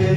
എന്റെ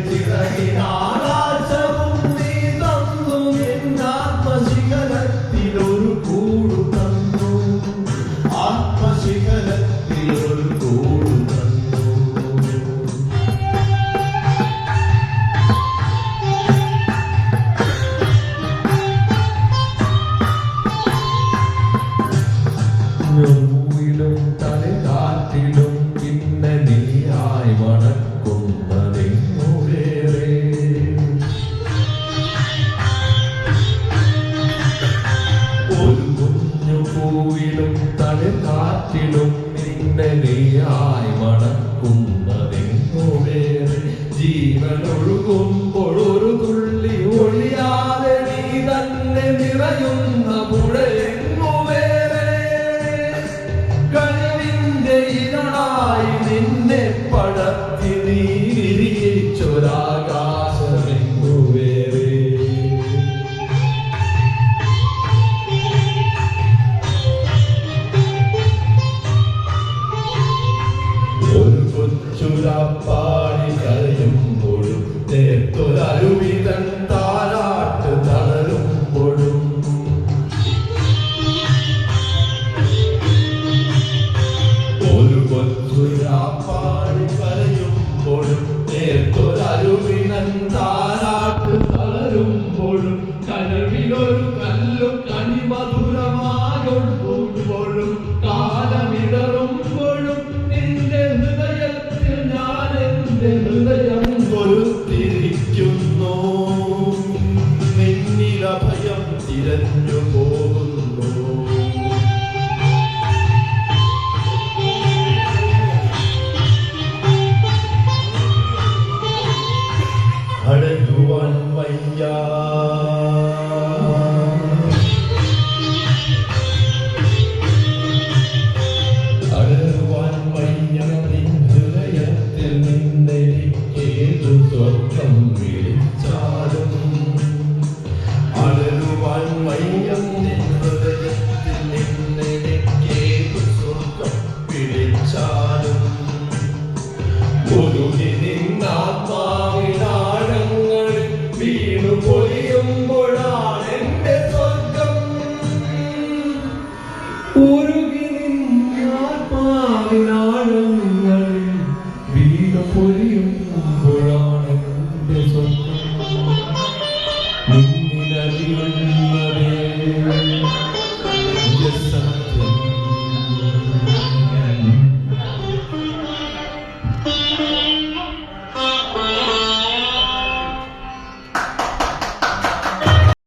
പൂവിലും തലകാറ്റിലും നിന്നെ നീയായി മണക്കുന്നതെങ്ങു വേറെ. ജീവൻ ഒഴുകുമ്പോൾ ഒരു തുള്ളി ഒഴിയാതെ നീ തന്നെ നിറയുന്ന പുഴയെങ്ങോ വേറെ. കഴിവിന്റെ ഇതളായി നിന്നെ പടത്തി up. 이런 중 보호